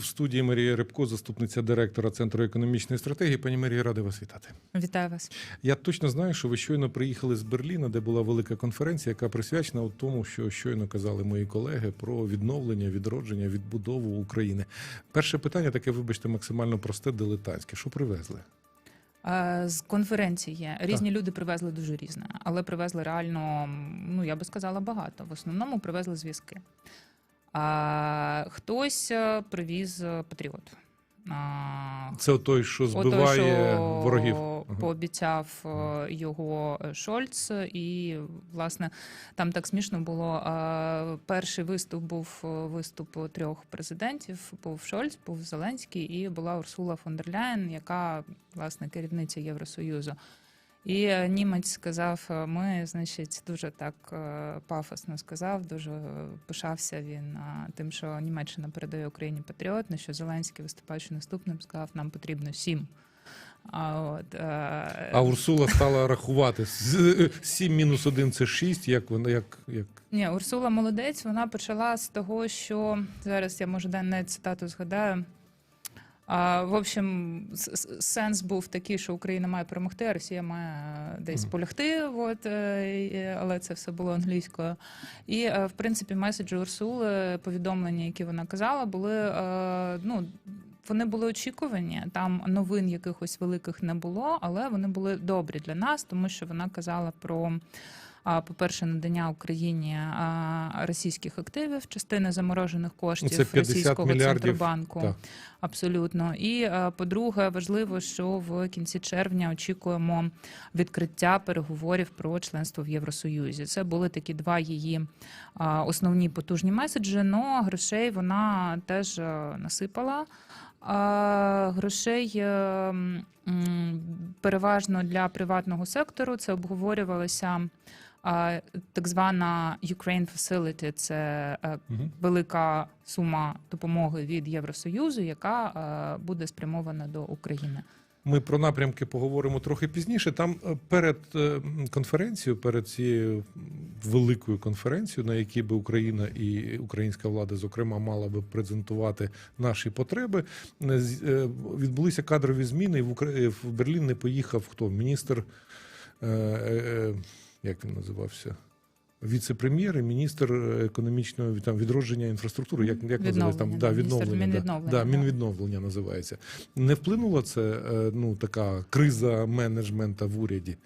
В студії Марія Рибко, заступниця директора Центру економічної стратегії. Пані Марія, радий вас вітати. Вітаю вас. Я точно знаю, що ви щойно приїхали з Берліна, де була велика конференція, яка присвячена тому, що щойно казали мої колеги про відновлення, відродження, відбудову України. Перше питання таке, вибачте, максимально просте, дилетантське. Що привезли? З конференції різні люди привезли дуже різне, але привезли реально, ну я би сказала, багато. В основному привезли зв'язки. А хтось е, привіз е, патріот. Це той, що збиває що ворогів. Пообіцяв е, його Шольц, і власне там так смішно було. Перший виступ був виступ трьох президентів: був Шольц, був Зеленський і була Урсула фон дер Ляєн, яка власне керівниця Євросоюзу. І е, німець сказав: е, ми, значить, дуже так е, пафосно сказав, дуже пишався він тим, що Німеччина передає Україні патріот, на що Зеленський, виступаючи наступним, сказав, нам потрібно сім. А от е, А Урсула стала рахувати. З- Сім мінус один це шість. Як вона як, як ні, Урсула молодець. Вона почала з того, що зараз я може не цитату згадаю. А, в общем, сенс був такий, що Україна має перемогти, а Росія має е, десь полягти. От, е, але це все було англійською. І е, в принципі, меседжі Урсули, повідомлення, які вона казала, були ну. Вони були очікувані, там новин якихось великих не було, але вони були добрі для нас, тому що вона казала про, по-перше, надання Україні російських активів, частини заморожених коштів Це 50 російського мільярдів, центробанку. так. Абсолютно. І по-друге, важливо, що в кінці червня очікуємо відкриття переговорів про членство в Євросоюзі. Це були такі два її основні потужні меседжі. Но грошей вона теж насипала. Грошей е, переважно для приватного сектору. Це обговорювалося так звана Ukraine Facility. Це е, велика сума допомоги від Євросоюзу, яка е, буде спрямована до України. Ми про напрямки поговоримо трохи пізніше. Там е, перед конференцією, перед цією великою конференцією, на якій би Україна і українська влада, зокрема, мала би презентувати наші потреби, відбулися кадрові зміни. В Берлін не поїхав хто? Міністр, як він називався? Віце-прем'єр і міністр економічного там відродження інфраструктури. Як, як називається там? Да, відновлення, да. Мінвідновлення, Да, да. Мінвідновлення називається. Не вплинула це е, ну така криза менеджмента в уряді?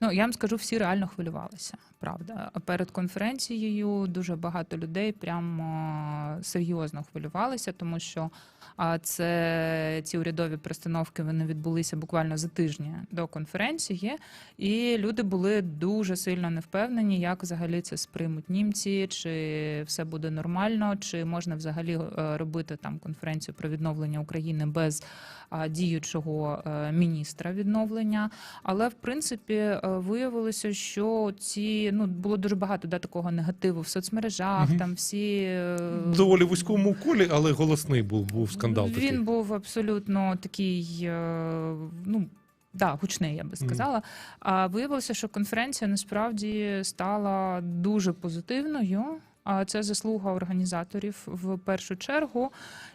Ну я вам скажу, всі реально хвилювалися. Правда, перед конференцією дуже багато людей прямо серйозно хвилювалися, тому що це ці урядові пристановки вони відбулися буквально за тижні до конференції, і люди були дуже сильно невпевнені, як взагалі це сприймуть німці, чи все буде нормально, чи можна взагалі е, робити там конференцію про відновлення України без діючого е, міністра відновлення. Але в принципі е, виявилося, що ці ну було дуже багато да, такого негативу в соцмережах. Мгм. Там всі е, доволі вузькому колі, але голосний був, був скандал він такий. був абсолютно такий, е, ну. Да, гучний, я би сказала. А виявилося, що конференція насправді стала дуже позитивною. А це заслуга організаторів в першу чергу.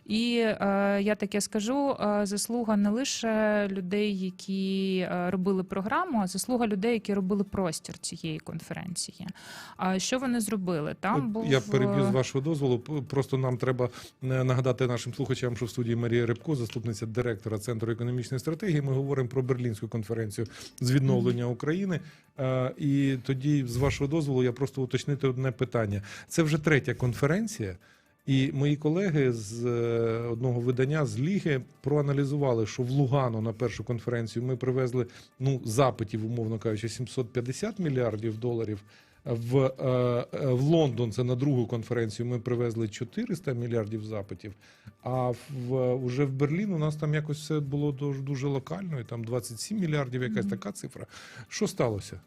І е, я таке скажу: е, заслуга не лише людей, які е, робили програму, а заслуга людей, які робили простір цієї конференції. А що вони зробили? Там був Я переб'ю з вашого дозволу. Просто нам треба нагадати нашим слухачам, що в студії Марія Рибко, заступниця директора Центру економічної стратегії. Ми говоримо про Берлінську конференцію з відновлення України. І тоді, з вашого дозволу, я просто уточнити одне питання. Це вже третя конференція. І мої колеги з е, одного видання з Ліги проаналізували, що в Лугану на першу конференцію ми привезли ну запитів, умовно кажучи, 750 мільярдів доларів. В, е, е, в Лондон це на другу конференцію. Ми привезли 400 мільярдів запитів. А в уже в Берлін у нас там якось все було дуже, дуже локально, і там 27 мільярдів, якась Мгм. така цифра. Що сталося?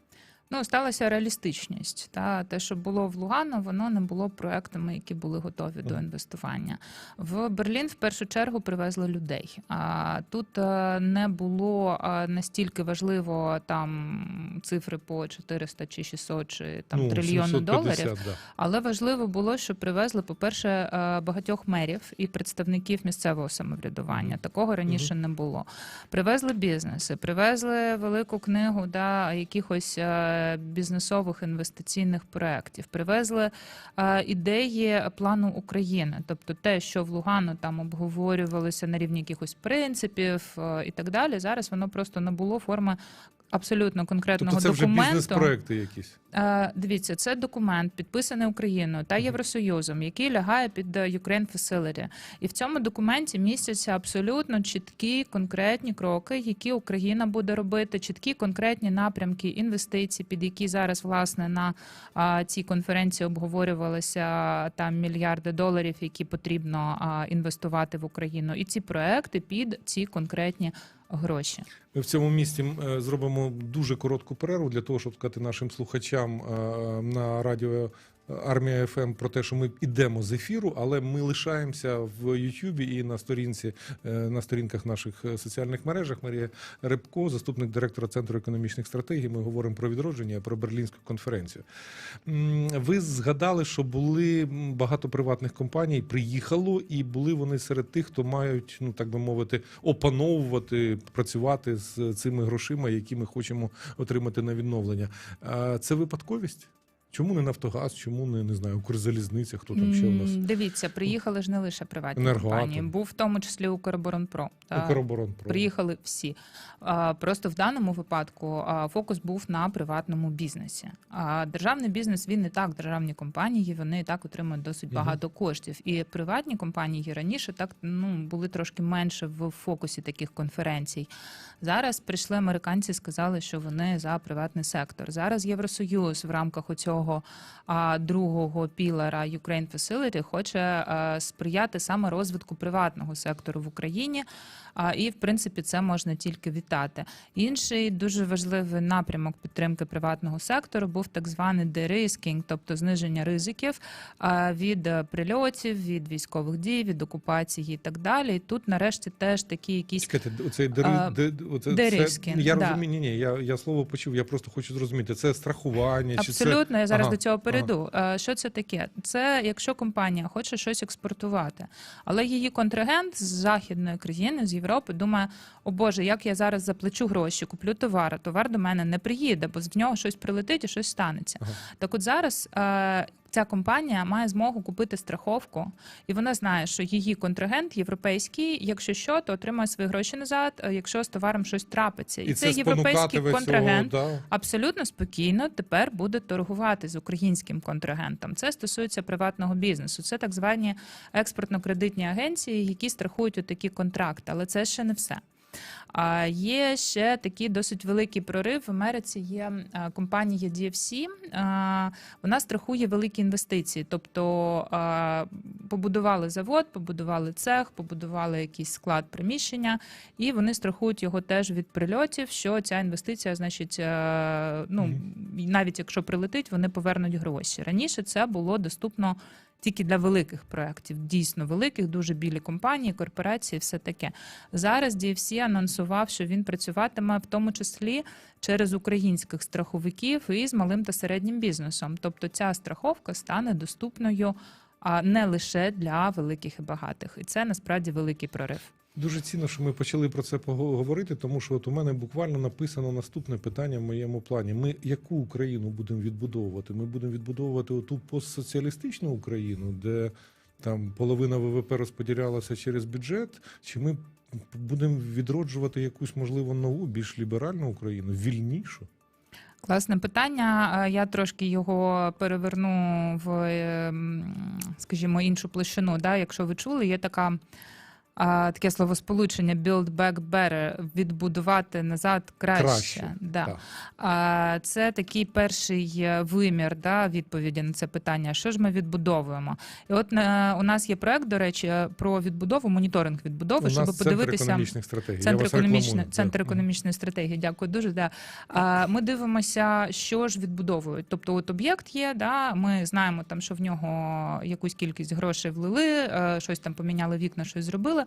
Ну, сталася реалістичність. Та те, що було в Лугано, воно не було проектами, які були готові до інвестування. В Берлін в першу чергу привезли людей. А тут е, не було е, настільки важливо там цифри по 400 чи 600 чи там ну, трильйону доларів. Да. Але важливо було, що привезли, по-перше, е, багатьох мерів і представників місцевого самоврядування. Такого раніше не було. Привезли бізнеси, привезли велику книгу да, якихось бізнесових інвестиційних проєктів, привезли ідеї плану України, тобто те, що в Лугану там обговорювалося на рівні якихось принципів і так далі. Зараз воно просто набуло форми. Абсолютно конкретного Тобто це вже документу. бізнес-проекти якісь. Е, Дивіться, це документ, підписаний Україною та. Євросоюзом, який лягає під е, Ukraine Facility. І в цьому документі містяться абсолютно чіткі конкретні кроки, які Україна буде робити, чіткі конкретні напрямки інвестицій, під які зараз власне на цій конференції обговорювалися там мільярди доларів, які потрібно інвестувати в Україну, і ці проекти під ці конкретні гроші. Ми в цьому місці е, зробимо дуже коротку перерву для того, щоб сказати нашим слухачам е, на радіо Армія ФМ про те, що ми йдемо з ефіру, але ми лишаємося в Ютубі і на сторінці е, на сторінках наших е, соціальних мережах. Марія Рибко, заступник директора центру економічних стратегій. Ми говоримо про відродження, про берлінську конференцію. Ви згадали, що були багато приватних компаній, приїхало, і були вони серед тих, хто мають, ну так би мовити, опановувати, працювати з цими грошима, які ми хочемо отримати на відновлення. Це випадковість? Чому не Нафтогаз, чому не, не знаю, Укрзалізниця, хто там ще у нас? Дивіться, приїхали ж не лише приватні Енергоатом. компанії, був в тому числі Укроборонпром. та Укроборонпром. Приїхали всі. А, Просто в даному випадку а, фокус був на приватному бізнесі. А державний бізнес він і так, державні компанії, вони і так отримують досить багато коштів. І приватні компанії раніше так ну були трошки менше в фокусі таких конференцій. Зараз прийшли американці, сказали, що вони за приватний сектор. Зараз Євросоюз в рамках оцього а, другого пілара Ukraine Facility хоче а, сприяти саме розвитку приватного сектору в Україні. А, і в принципі це можна тільки вітати. Інший дуже важливий напрямок підтримки приватного сектору був так званий de-risking, тобто зниження ризиків а, від е, прильотів, від військових дій, від окупації і так далі. І тут нарешті теж такі якісь Чекайте, оцей дери, де, оце, це, я да. розумію, ні, ні, я, я слово почув, я просто хочу зрозуміти, це страхування, чи це... Абсолютно, я зараз Ага, до цього перейду. Е, Що це таке? Це якщо компанія хоче щось експортувати, але її контрагент з західної країни, з Європи, думає: о Боже, як я зараз заплачу гроші, куплю товар, а товар до мене не приїде, бо в нього щось прилетить і щось станеться. Ага. Так от зараз. Ця компанія має змогу купити страховку, і вона знає, що її контрагент європейський, якщо що, то отримає свої гроші назад, е, якщо з товаром щось трапиться. І, І це європейський контрагент цього, да? абсолютно спокійно тепер буде торгувати з українським контрагентом. Це стосується приватного бізнесу. Це так звані експортно-кредитні агенції, які страхують такі контракти, але це ще не все. А є ще такий досить великий прорив. В Америці є компанія DFC, Вона страхує великі інвестиції. Тобто побудували завод, побудували цех, побудували якийсь склад приміщення, і вони страхують його теж від прильотів. Що ця інвестиція, значить, е, ну навіть якщо прилетить, вони повернуть гроші. Раніше це було доступно. Тільки для великих проєктів, дійсно великих, дуже білі компанії, корпорації, все таке. Зараз DFC анонсував, що він працюватиме в тому числі через українських страховиків і з малим та середнім бізнесом. Тобто ця страховка стане доступною а не лише для великих і багатих. І це насправді великий прорив. Дуже цінно, що ми почали про це поговорити, тому що от у мене буквально написано наступне питання в моєму плані. Ми яку Україну будемо відбудовувати? Ми будемо відбудовувати оту постсоціалістичну Україну, де там половина ВВП розподілялася через бюджет, чи ми будемо відроджувати якусь можливо нову, більш ліберальну Україну, вільнішу? Класне питання. Я трошки його переверну в, е, скажімо, іншу площину. Да? Якщо ви чули, є така а, таке словосполучення build back better, відбудувати назад краще. Краще, Да. так. А, це такий перший е, вимір да, відповіді на це питання. Що ж ми відбудовуємо? І от е, у нас є проект, до речі, е, про відбудову, моніторинг відбудови, У щоб нас подивитися. центр економічних стратегій. Центр вас економічної центр економічної стратегії. Дякую дуже. Да. А, Ми дивимося, що ж відбудовують. Тобто, от об'єкт є. Да, ми знаємо там, що в нього якусь кількість грошей влили, щось там поміняли вікна, щось зробили.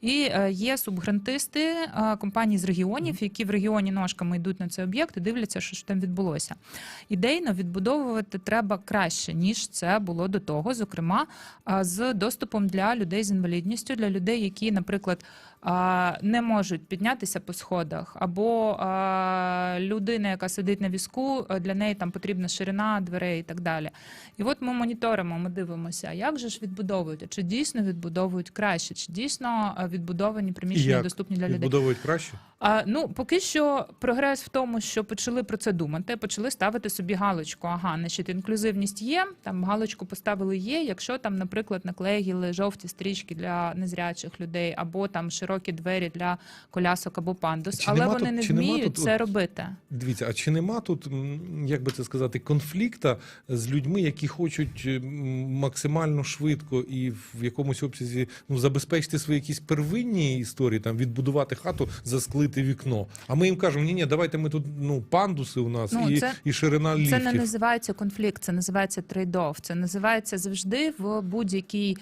І е, є субгрантисти е, компаній з регіонів, які в регіоні ножками йдуть на цей об'єкт і дивляться, що ж там відбулося. Ідейно відбудовувати треба краще ніж це було до того. Зокрема, з доступом для людей з інвалідністю, для людей, які, наприклад, не можуть піднятися по сходах, або людина, яка сидить на візку, для неї там потрібна ширина дверей і так далі. І от ми моніторимо, ми дивимося, як же ж відбудовують, чи дійсно відбудовують краще, чи дійсно відбудовані приміщення як? доступні для людей. Відбудовують краще? А, ну, поки що прогрес в тому, що почали про це думати, почали ставити собі галочку. Ага, значить, інклюзивність є. Там галочку поставили є. Якщо там, наприклад, наклеїли жовті стрічки для незрячих людей, або там широкі двері для колясок або пандус, Чи але вони тут- не вміють тут це робити. Дивіться, а чи нема тут, як би це сказати, конфлікта з людьми, які хочуть максимально швидко і в якомусь обсязі ну, забезпечити свої якісь первинні історії, там відбудувати хату, засклити вікно. А ми їм кажемо, ні, ні, давайте ми тут ну пандуси у нас Ну, і, це- і ширина ліфтів. Це не називається конфлікт, це називається трейд-офф. Це називається завжди в будь-якій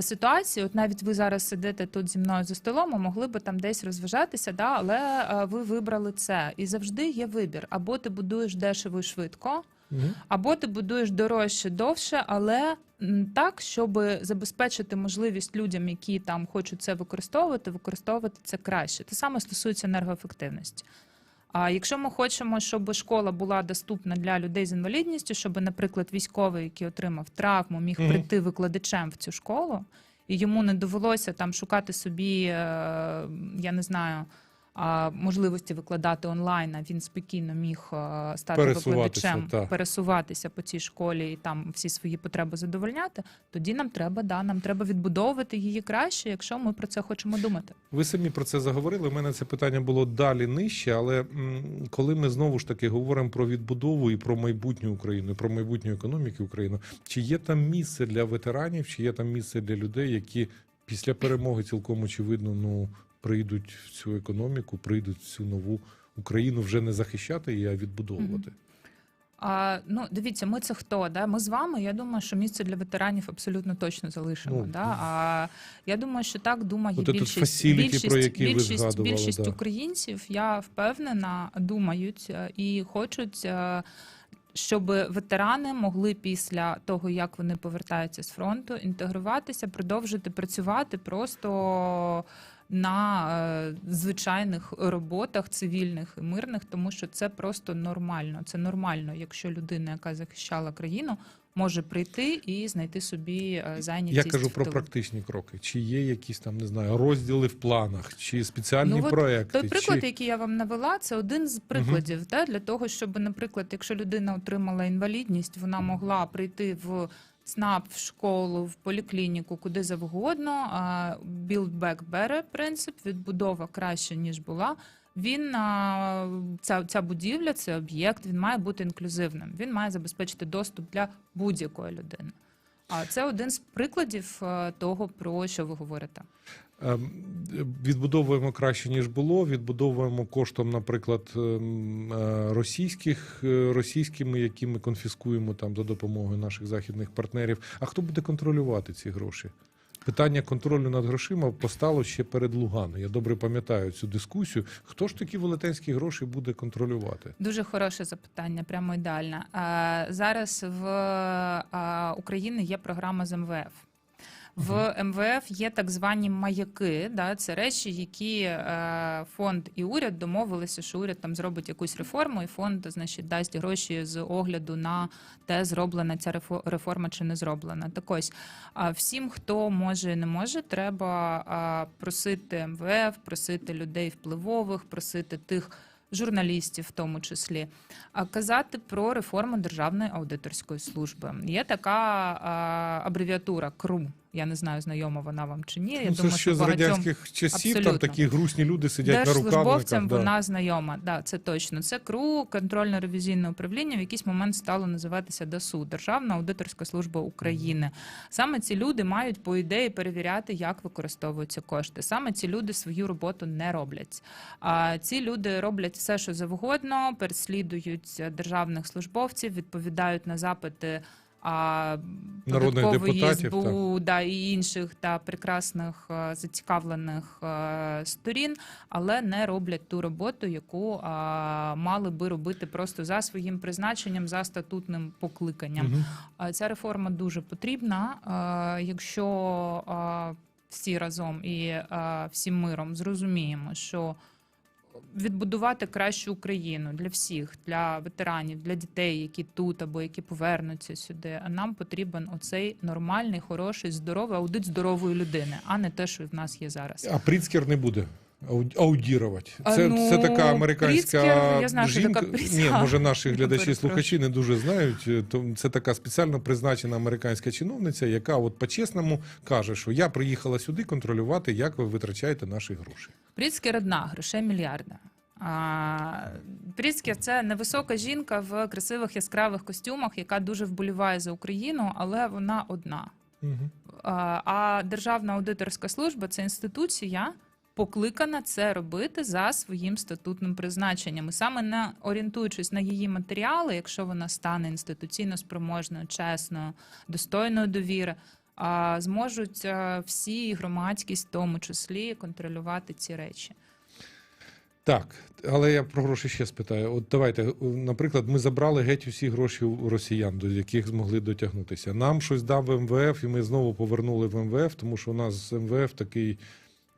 ситуації. От навіть ви зараз сидите тут зі мною за столом, а могли би там десь розважатися, да, але ви вибрали це. І завжди є вибір: або ти будуєш дешево і швидко, або ти будуєш дорожче, довше, але так, щоб забезпечити можливість людям, які там хочуть це використовувати, використовувати це краще. Те саме стосується енергоефективності. А якщо ми хочемо, щоб школа була доступна для людей з інвалідністю, щоб, наприклад, військовий, який отримав травму, міг прийти викладачем в цю школу, і йому не довелося там шукати собі, е, я не знаю. Можливості викладати онлайн, а він спокійно міг е, стати викладачем, так. пересуватися по цій школі і там всі свої потреби задовольняти. Тоді нам треба, да, нам треба відбудовувати її краще, якщо ми про це хочемо думати. Ви самі про це заговорили. У мене це питання було далі нижче, але коли ми знову ж таки говоримо про відбудову і про майбутню Україну, і про майбутню економіки України, чи є там місце для ветеранів, чи є там місце для людей, які після перемоги цілком очевидно ну прийдуть в цю економіку, прийдуть в цю нову Україну вже не захищати її, а відбудовувати. А, ну, дивіться, ми це хто? Да? Ми з вами. Я думаю, що місце для ветеранів абсолютно точно залишимо. Ну, да? А я думаю, що так думає От більшість, facility, більшість, про ви більшість, згадували, більшість да. українців, я впевнена, думають е, і хочуть. е, Щоб ветерани могли після того, як вони повертаються з фронту, інтегруватися, продовжити працювати просто на е, звичайних роботах, цивільних і мирних, тому що це просто нормально. Це нормально, якщо людина, яка захищала країну, може прийти і знайти собі е, Я кажу про практичні кроки. Чи є якісь там не знаю розділи в планах, чи спеціальні Ну, от проекти? Той приклад, чи... який я вам навела, це один з прикладів. Да, для того, щоб, наприклад, якщо людина отримала інвалідність, вона могла прийти в ЦНАП, в школу, в поліклініку, куди завгодно. Build back better принцип, відбудова краще, ніж була. Він ця, ця будівля, цей об'єкт, він має бути інклюзивним. Він має забезпечити доступ для будь-якої людини. А це один з прикладів того, про що ви говорите. Ем, Відбудовуємо краще ніж було. Відбудовуємо коштом, наприклад, ем, е, російських е, російськими, які ми конфіскуємо там за допомогою наших західних партнерів. А хто буде контролювати ці гроші? Питання контролю над грошима постало ще перед Лугано. Я добре пам'ятаю цю дискусію. Хто ж такі велетенські гроші буде контролювати? Дуже хороше запитання, прямо ідеальне. Зараз в е, Україні є програма з МВФ. В МВФ є так звані маяки. Да, це речі, які е, фонд і уряд домовилися, що уряд там зробить якусь реформу, і фонд, значить, дасть гроші з огляду на те, зроблена ця реформа чи не зроблена. Так ось а всім, хто може і не може, треба просити МВФ, просити людей впливових, просити тих журналістів, в тому числі, а казати про реформу Державної аудиторської служби. Є така абревіатура КРУ. Я не знаю, знайома вона вам чи ні. Я Ну, це думаю, ще що з багатьом радянських часів там такі грустні люди сидять на Держслужбовцям рукавниках. Да. вона знайома. Да, це точно. Це КРУ, контрольно-ревізійне управління, в якийсь момент стало називатися ДАСУ, Державна аудиторська служба України. Саме ці люди мають по ідеї перевіряти, як використовуються кошти. Саме ці люди свою роботу не роблять. А ці люди роблять все, що завгодно, переслідують державних службовців, відповідають на запити. А Народних депутатів, СБУ, да, і інших та прекрасних е, зацікавлених е, сторін, але не роблять ту роботу, яку е, мали би робити просто за своїм призначенням, за статутним покликанням. Е, Ця реформа дуже потрібна. Е, Якщо е, всі разом і е, всім миром зрозуміємо, що відбудувати кращу Україну для всіх, для ветеранів, для дітей, які тут або які повернуться сюди. А нам потрібен оцей нормальний, хороший, здоровий аудит здорової людини, а не те, що в нас є зараз. А Пріцкер не буде аудірувати. Це, ну, це така американська я знаю, жінка. така Ні, може наші глядачі слухачі не дуже знають. е, То це така спеціально призначена американська чиновниця, яка от по-чесному каже, що я приїхала сюди контролювати, як ви витрачаєте наші гроші. Пріцкер одна, грошей мільярда. А, Пріцкер це невисока жінка в красивих яскравих костюмах, яка дуже вболіває за Україну, але вона одна. Угу. А а Державна аудиторська служба це інституція, покликана це робити за своїм статутним призначенням. І саме на орієнтуючись на її матеріали, якщо вона стане інституційно спроможною, чесною, достойною довіри, зможуть всі громадськість, в тому числі, контролювати ці речі. Так, але я про гроші ще спитаю. От давайте, наприклад, ми забрали геть усі гроші у росіян, до яких змогли дотягнутися. Нам щось дав МВФ, і ми знову повернули в МВФ, тому що у нас з МВФ такий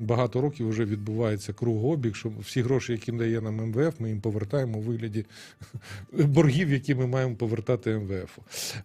багато років вже відбувається кругообіг, що всі гроші, які дає нам МВФ, ми їм повертаємо у вигляді боргів, які ми маємо повертати МВФ.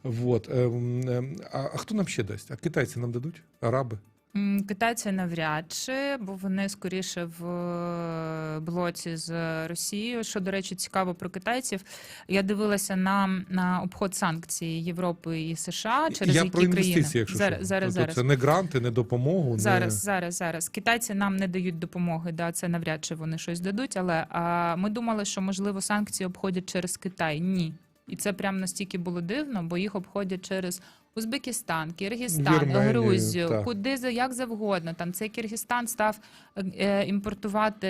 Вот. ем, ем, А, а хто нам ще дасть? А китайці нам дадуть? Араби? М, Китайці навряд чи, бо вони скоріше в е, блоці з Росією. Що, до речі, цікаво про китайців. Я дивилася на, на обход санкцій Європи і США через я які про інвестиції, країни. якщо зараз, що. зараз, Тобто зараз. Це не гранти, не допомогу. Зараз, не... зараз, зараз. Китайці нам не дають допомоги, да, це навряд чи вони щось дадуть. Але а, ми думали, що можливо санкції обходять через Китай. Ні. І це прям настільки було дивно, бо їх обходять через Узбекистан, Киргизстан, Вірменію, Грузію, так. куди за як завгодно. Там цей Киргизстан став е, імпортувати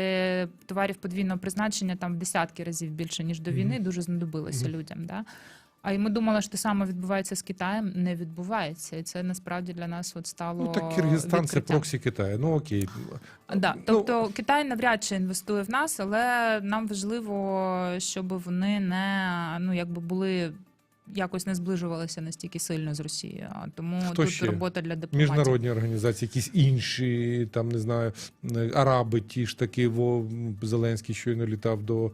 товарів подвійного призначення там в десятки разів більше ніж до війни. Мгм. Дуже знадобилося Мгм. людям. Да? А і ми думали, що те саме відбувається з Китаєм. Не відбувається, і це насправді для нас от стало Ну так Киргизстан це проксі Китаю. Ну окей. Да, Ну, тобто Китай навряд чи інвестує в нас, але нам важливо, щоб вони не ну якби були. Якось не зближувалися настільки сильно з Росією. Тому Хто тут ще? робота для дипломатів. Міжнародні організації, якісь інші, там не знаю, араби, ті ж таки, во Зеленський щойно літав до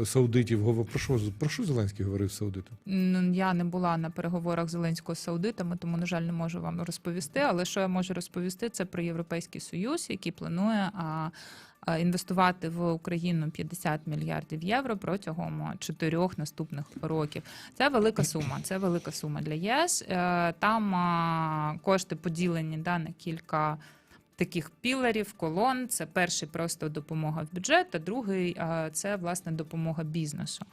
е, саудитів. Говорив, про що про що Зеленський говорив з? Ну, Я не була на переговорах Зеленського з саудитами, тому на жаль не можу вам розповісти. Але що я можу розповісти, це про Європейський Союз, який планує інвестувати в Україну 50 мільярдів євро протягом чотирьох наступних років. Це велика сума. Це велика сума для ЄС. Е, Там кошти поділені да, на кілька. Таких піларів, колон. Це перший просто допомога в бюджет, а другий це власне допомога бізнесу.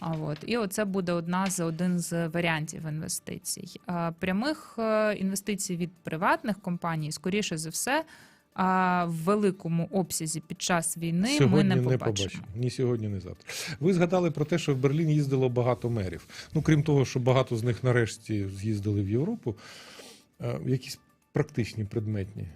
От і оце буде одна з один з варіантів інвестицій. Прямих е, інвестицій від приватних компаній, скоріше за все, а, в великому обсязі під час війни сьогодні ми не побачимо. побачимо. Ні сьогодні, ні завтра. Ви згадали про те, що в Берлін їздило багато мерів. Ну крім того, що багато з них нарешті з'їздили в Європу. е, Якісь практичні предметні.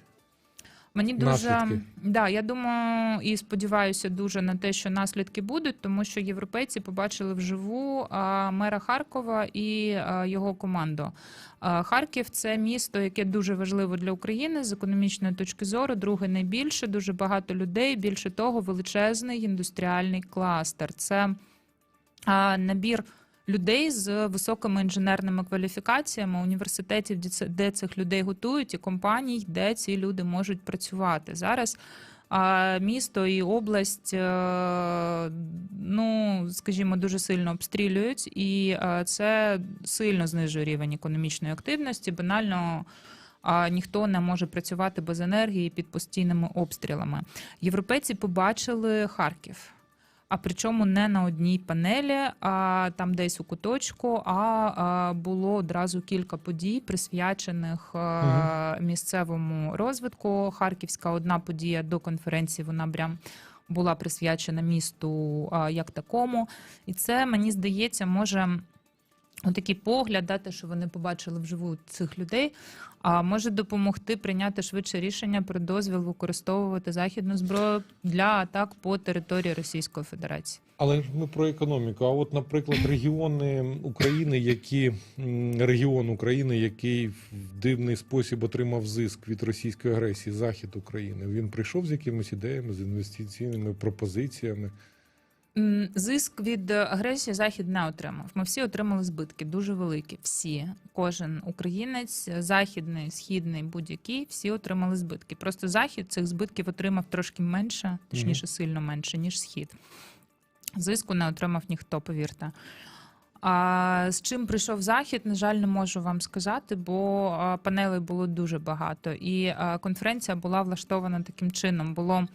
Мені дуже Наслідки. да, я думаю і сподіваюся дуже на те, що наслідки будуть, тому що європейці побачили вживу мера Харкова і його команду. Харків це місто, яке дуже важливо для України з економічної точки зору. Друге найбільше, дуже багато людей. Більше того, величезний індустріальний кластер. Це набір людей з високими інженерними кваліфікаціями, університетів, де цих людей готують, і компаній, де ці люди можуть працювати. Зараз а, місто і область, е, ну скажімо, дуже сильно обстрілюють, і е, це сильно знижує рівень економічної активності. Банально ніхто не може працювати без енергії під постійними обстрілами. Європейці побачили Харків. А причому не на одній панелі, а там десь у куточку. А, було одразу кілька подій, присвячених угу. місцевому розвитку. Харківська одна подія до конференції. Вона прям була присвячена місту а, як такому. І це мені здається, може. Отакий погляд, да, те, що вони побачили вживу цих людей, а може допомогти прийняти швидше рішення про дозвіл використовувати західну зброю для атак по території Російської Федерації. Але ми про економіку. А от, наприклад, регіони України, які регіон України, який в дивний спосіб отримав зиск від російської агресії, захід України, він прийшов з якимись ідеями, з інвестиційними пропозиціями. Зиск від агресії Захід не отримав. Ми всі отримали збитки, дуже великі. Всі, кожен українець, західний, східний, будь-який, всі отримали збитки. Просто захід цих збитків отримав трошки менше, точніше, сильно менше, ніж схід. Зиску не отримав ніхто, повірте. А з чим прийшов захід, на жаль, не можу вам сказати, бо панелей було дуже багато. І конференція була влаштована таким чином. Було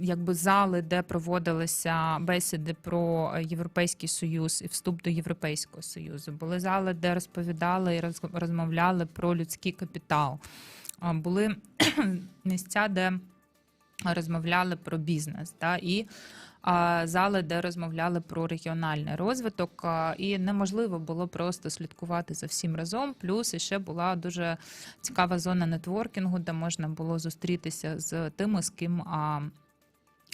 якби зали, де проводилися бесіди про Європейський Союз і вступ до Європейського Союзу. Були зали, де розповідали і розмовляли про людський капітал. Були місця, де розмовляли про бізнес. Да, і зали, де розмовляли про регіональний розвиток, і неможливо було просто слідкувати за всім разом. Плюс ще була дуже цікава зона нетворкінгу, де можна було зустрітися з тими, з ким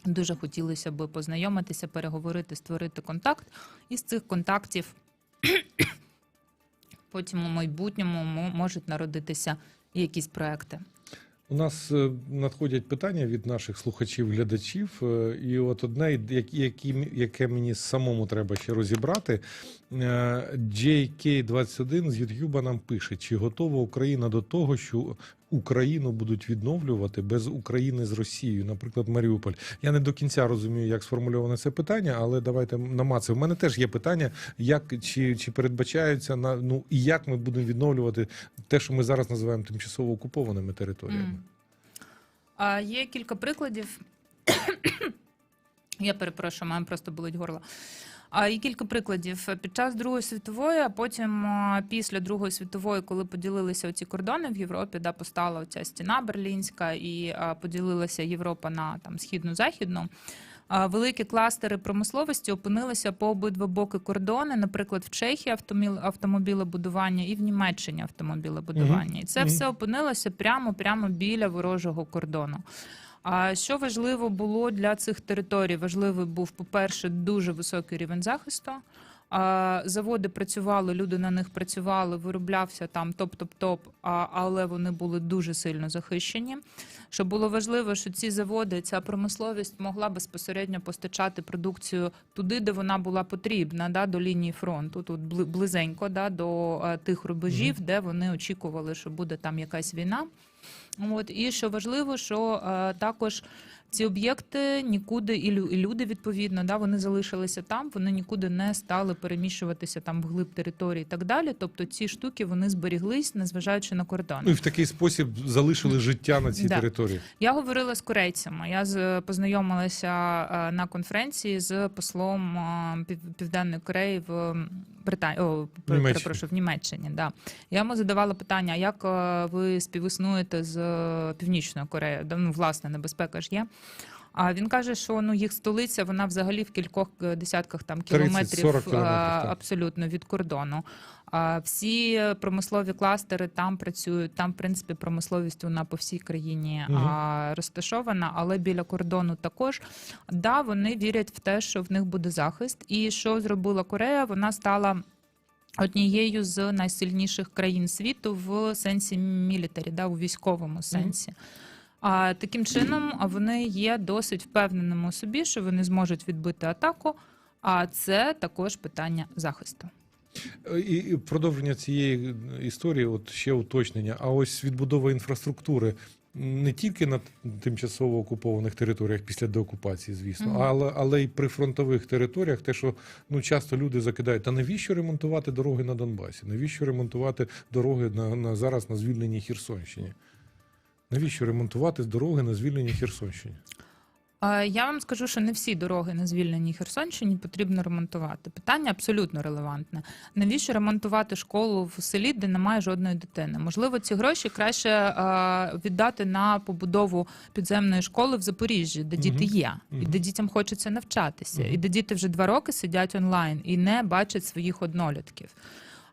дуже хотілося би познайомитися, переговорити, створити контакт. І з цих контактів потім у майбутньому можуть народитися якісь проекти. У нас е, надходять питання від наших слухачів, глядачів, е, і от одне, як- яке мені самому треба ще розібрати. Е, JK21 з Ютюба нам пише: чи готова Україна до того, що Україну будуть відновлювати без України з Росією, наприклад, Маріуполь. Я не до кінця розумію, як сформульоване це питання, але давайте намацаємо. У мене теж є питання, як чи, чи передбачаються на ну і як ми будемо відновлювати те, що ми зараз називаємо тимчасово окупованими територіями. М. А, є кілька прикладів. Я перепрошую, мене просто болить горло. А є кілька прикладів під час Другої світової, а потім після Другої світової, коли поділилися оці кордони в Європі, да, постала оця стіна берлінська і поділилася Європа на там східну західну. Великі кластери промисловості опинилися по обидва боки кордони, наприклад, в Чехії автомобілебудування і в Німеччині автомобілебудування. І це все опинилося прямо прямо біля ворожого кордону. А що важливо було для цих територій? Важливий був, по-перше, дуже високий рівень захисту. Заводи працювали, люди на них працювали, вироблявся там топ-топ-топ, але вони були дуже сильно захищені. Що було важливо, що ці заводи, ця промисловість могла безпосередньо постачати продукцію туди, де вона була потрібна, да, до лінії фронту, тут близенько да, до е, тих рубежів, де вони очікували, що буде там якась війна. От і що важливо, що е, також ці об'єкти нікуди і лю- і люди відповідно, да, вони залишилися там, вони нікуди не стали переміщуватися там вглиб території і так далі. Тобто ці штуки вони зберіглись, незважаючи на кордони. Ну і в такий спосіб залишили життя на цій Да. території. Я говорила з корейцями. Я з познайомилася е, на конференції з послом е, Пів- Південної Кореї в Британії, о, Німеччині. перепрошую, в Німеччині. Да. Я йому задавала питання: як е, ви співіснуєте з е, Північною Кореєю? Да, Ну, власне, небезпека ж є. А він каже, що ну їх столиця вона взагалі в кількох е, десятках там 30-40 кілометрів, кілометрів, е, так. абсолютно від кордону. А всі промислові кластери там працюють. Там, в принципі, промисловість вона по всій країні а, розташована, але біля кордону також. Да, вони вірять в те, що в них буде захист. І що зробила Корея? Вона стала. Однією з найсильніших країн світу в сенсі мілітарі, да, у військовому сенсі. А таким чином вони є досить впевненими у собі, що вони зможуть відбити атаку. А це також питання захисту. Е, І і продовження цієї історії, от ще уточнення. А ось відбудова інфраструктури не тільки на тимчасово окупованих територіях після деокупації, звісно, Мгм. але, але й при фронтових територіях, те, що ну часто люди закидають, та навіщо ремонтувати дороги на Донбасі? Навіщо ремонтувати дороги на, на зараз на звільненій Херсонщині? Навіщо ремонтувати дороги на звільненій Херсонщині? А, Я вам скажу, що не всі дороги на звільненій Херсонщині потрібно ремонтувати. Питання абсолютно релевантне. Навіщо ремонтувати школу в селі, де немає жодної дитини? Можливо, ці гроші краще віддати на побудову підземної школи в Запоріжжі, де діти є, і де дітям хочеться навчатися, і де діти вже два роки сидять онлайн і не бачать своїх однолітків.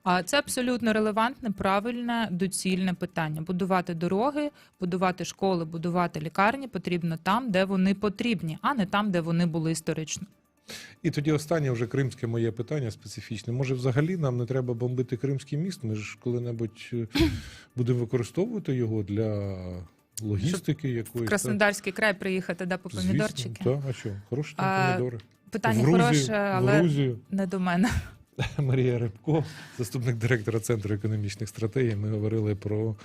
А це абсолютно релевантне, правильне, доцільне питання. Будувати дороги, будувати школи, будувати лікарні потрібно там, де вони потрібні, а не там, де вони були історично. І тоді останнє вже кримське моє питання специфічне. Може, взагалі нам не треба бомбити Кримський міст? Ми ж коли-небудь е, будемо використовувати його для логістики В якоїсь. Краснодарський край приїхати да, по помідорчики. Звісно, так, а що? Хороші там помідори. Питання хороше, але Грузію. не до мене. Марія Рибко, заступник директора Центру економічних стратегій. Ми говорили про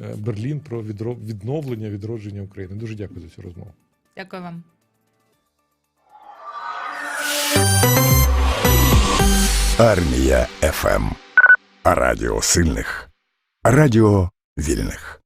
е, Берлін, про відновлення, відродження України. Дуже дякую за цю розмову. Дякую вам. Армія ФМ. Радіо сильних. Радіо вільних.